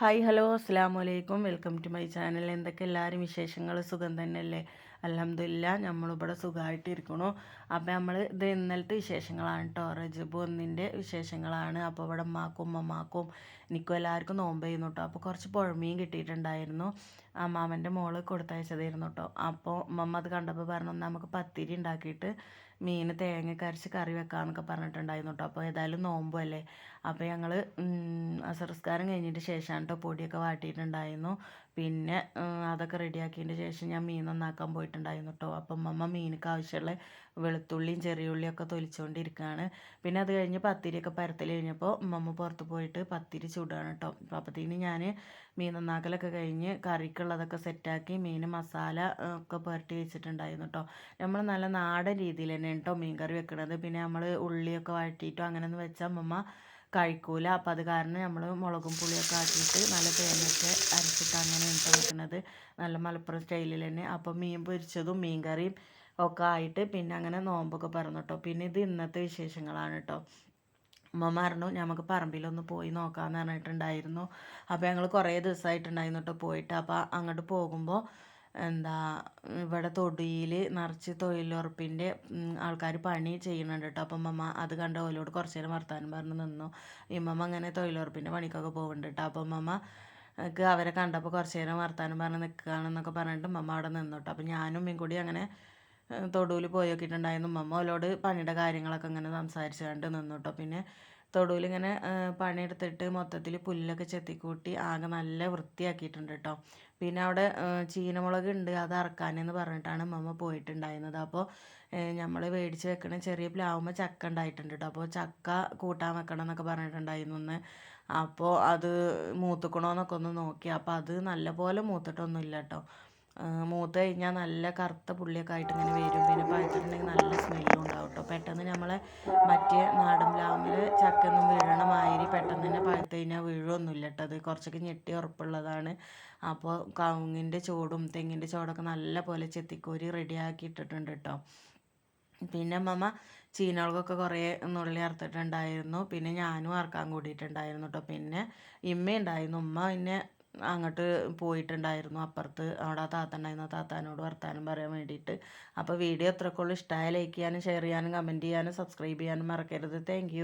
Hi hello അസ്സാം വലൈക്കും welcome to my channel. എന്തൊക്കെ എല്ലാവരും വിശേഷങ്ങൾ? സുഖം തന്നെയല്ലേ? അലഹമില്ല നമ്മളിവിടെ സുഖമായിട്ടിരിക്കണു അപ്പോൾ നമ്മൾ ഇത് ഇന്നലത്തെ വിശേഷങ്ങളാണ് കേട്ടോ റജബ് ഒന്നിന്റെ വിശേഷങ്ങളാണ്. അപ്പോൾ ഇവിടെ അമ്മാക്കും ഉമ്മമാക്കും എനിക്കും എല്ലാവർക്കും നോമ്പ് ചെയ്യുന്നു കേട്ടോ അപ്പോൾ കുറച്ച് പുഴമീൻ കിട്ടിയിട്ടുണ്ടായിരുന്നു. അമ്മാമന്റെ മോൾ കൊടുത്തയച്ചതായിരുന്നു കേട്ടോ അപ്പോൾ ഉമ്മമ്മ അത് കണ്ടപ്പോൾ പറഞ്ഞു നമുക്ക് പത്തിരി ഉണ്ടാക്കിയിട്ട് മീൻ തേങ്ങ കരച്ച് കറി വെക്കാമെന്നൊക്കെ പറഞ്ഞിട്ടുണ്ടായിരുന്നു കേട്ടോ അപ്പോൾ ഏതായാലും നോമ്പല്ലേ? അപ്പോൾ ഞങ്ങൾ അസർസ്കാരം കഴിഞ്ഞിട്ട് ശേഷമാണ് കേട്ടോ പൊടിയൊക്കെ വാട്ടിയിട്ടുണ്ടായിരുന്നു. പിന്നെ അതൊക്കെ റെഡിയാക്കിയതിന്റെ ശേഷം ഞാൻ മീൻ നന്നാക്കാൻ പോയിട്ടുണ്ടായിരുന്നു കേട്ടോ അപ്പം അമ്മ മീനക്ക് ആവശ്യമുള്ള വെളുത്തുള്ളിയും ചെറിയ ഉള്ളിയൊക്കെ തൊലിച്ചുകൊണ്ടിരിക്കുകയാണ് പിന്നെ അത് കഴിഞ്ഞ് പത്തിരിയൊക്കെ പരത്തൽ കഴിഞ്ഞപ്പോൾ അമ്മമ്മ പുറത്ത് പോയിട്ട് പത്തിരി ചുടുകയാണ് കേട്ടോ അപ്പോൾ അപ്പത്തേന് ഞാൻ മീൻ നന്നാക്കലൊക്കെ കഴിഞ്ഞ് കറിക്കുള്ളതൊക്കെ സെറ്റാക്കി മീൻ മസാല ഒക്കെ പുരട്ടി വെച്ചിട്ടുണ്ടായിരുന്നു കേട്ടോ നമ്മൾ നല്ല നാടൻ രീതിയിൽ തന്നെ കേട്ടോ മീൻ കറി വെക്കണത്. പിന്നെ നമ്മൾ ഉള്ളിയൊക്കെ വഴറ്റിയിട്ടോ അങ്ങനെയൊന്നും വെച്ചാൽ അമ്മമ്മ കഴിക്കൂല. അപ്പോൾ അത് കാരണം നമ്മൾ മുളകും പുളിയൊക്കെ ആക്കിയിട്ട് നല്ല തേങ്ങയൊക്കെ അരച്ചിട്ട് അങ്ങനെ വെക്കുന്നത് നല്ല മലപ്പുറം സ്റ്റൈലിൽ തന്നെ. അപ്പോൾ മീൻ പൊരിച്ചതും മീൻ കറിയും ഒക്കെ ആയിട്ട് പിന്നെ അങ്ങനെ നോമ്പൊക്കെ പറഞ്ഞു കേട്ടോ പിന്നെ ഇത് ഇന്നത്തെ വിശേഷങ്ങളാണ് കേട്ടോ അമ്മ പറഞ്ഞു ഞമ്മക്ക് പറമ്പിലൊന്ന് പോയി നോക്കാമെന്ന് പറഞ്ഞിട്ടുണ്ടായിരുന്നു. അപ്പോൾ ഞങ്ങൾ കുറേ ദിവസമായിട്ടുണ്ടായിരുന്നു കേട്ടോ പോയിട്ട്. അപ്പോൾ അങ്ങോട്ട് പോകുമ്പോൾ എന്താ ഇവിടെ തൊടിയിൽ നിറച്ച് തൊഴിലുറപ്പിന്റെ ആൾക്കാർ പണി ചെയ്യുന്നുണ്ട് കേട്ടോ അപ്പം അമ്മ അത് കണ്ട ഓലോട് കുറച്ച് നേരം വർത്താനം പറഞ്ഞ് നിന്നു. ഇമ്മമ്മ അങ്ങനെ തൊഴിലുറപ്പിന്റെ പണിക്കൊക്കെ പോകുന്നുണ്ട് കേട്ടോ അപ്പം അമ്മമ്മ ക്ക് അവരെ കണ്ടപ്പോൾ കുറച്ച് നേരം വർത്താനം പറഞ്ഞ് നിൽക്കുകയാണെന്നൊക്കെ പറഞ്ഞിട്ട് അമ്മമ്മ അവിടെ നിന്നു കേട്ടോ അപ്പം ഞാനും ഉമ്മയും കൂടി അങ്ങനെ തൊടുവിൽ പോയി നോക്കിയിട്ടുണ്ടായിരുന്നു ഉമ്മമ്മ ഓലോട് പണിയുടെ കാര്യങ്ങളൊക്കെ ഇങ്ങനെ സംസാരിച്ച് കണ്ട് നിന്നു കേട്ടോ പിന്നെ തൊടുവിൽ ഇങ്ങനെ പണിയെടുത്തിട്ട് മൊത്തത്തിൽ പുല്ലൊക്കെ ചെത്തിക്കൂട്ടി ആകെ നല്ല വൃത്തിയാക്കിയിട്ടുണ്ട് കേട്ടോ പിന്നെ അവിടെ ചീനമുളക് ഉണ്ട് അത് അറക്കാനെന്ന് പറഞ്ഞിട്ടാണ് മമ്മ പോയിട്ടുണ്ടായിരുന്നത്. അപ്പോൾ നമ്മൾ മേടിച്ച് വെക്കണ ചെറിയ പ്ലാവുമ്പോൾ ചക്ക ഉണ്ടായിട്ടുണ്ട് കേട്ടോ അപ്പോൾ ചക്ക കൂട്ടാൻ വെക്കണം എന്നൊക്കെ പറഞ്ഞിട്ടുണ്ടായിരുന്നു ഒന്ന് അപ്പോൾ അത് മൂത്തുക്കണോന്നൊക്കെ ഒന്ന് നോക്കി. അപ്പോൾ അത് നല്ലപോലെ മൂത്തിട്ടൊന്നുമില്ല കേട്ടോ മൂത്ത് കഴിഞ്ഞാൽ നല്ല കറുത്ത പുള്ളിയൊക്കെ ആയിട്ട് ഇങ്ങനെ വരും. പിന്നെ പഴുത്തിട്ടുണ്ടെങ്കിൽ നല്ല സ്മെല്ലും ഉണ്ടാവും കേട്ടോ പെട്ടെന്ന് നമ്മളെ മറ്റേ നാടൻ പ്ലാവിൽ ചക്കൊന്നും വീഴണ മാതിരി പെട്ടെന്ന് തന്നെ പഴുത്ത് കഴിഞ്ഞാൽ വീഴൊന്നുമില്ല കേട്ടോ അത് കുറച്ചൊക്കെ ഞെട്ടി ഉറപ്പുള്ളതാണ്. അപ്പോൾ കവുങ്ങിന്റെ ചോടും തെങ്ങിന്റെ ചോടൊക്കെ നല്ല പോലെ ചെത്തിക്കോരി റെഡിയാക്കി ഇട്ടിട്ടുണ്ട് കേട്ടോ പിന്നെ അമ്മമ്മ ചീനകൾക്കൊക്കെ കുറേ നുള്ളി അറുത്തിട്ടുണ്ടായിരുന്നു. പിന്നെ ഞാനും അറക്കാൻ കൂടിയിട്ടുണ്ടായിരുന്നു കേട്ടോ പിന്നെ ഇമ്മ ഉണ്ടായിരുന്നു ഉമ്മ പിന്നെ അങ്ങോട്ട് പോയിട്ടുണ്ടായിരുന്നു. അപ്പുറത്ത് അവിടെ ആ താത്ത ഉണ്ടായിരുന്നു ആ താത്താനോട് വർത്താനം പറയാൻ വേണ്ടിയിട്ട്. അപ്പോൾ വീഡിയോ എത്രക്കുള്ള? ഇഷ്ടമായ ലൈക്ക് ചെയ്യാനും ഷെയർ ചെയ്യാനും കമന്റ് ചെയ്യാനും സബ്സ്ക്രൈബ് ചെയ്യാനും മറക്കരുത്. താങ്ക്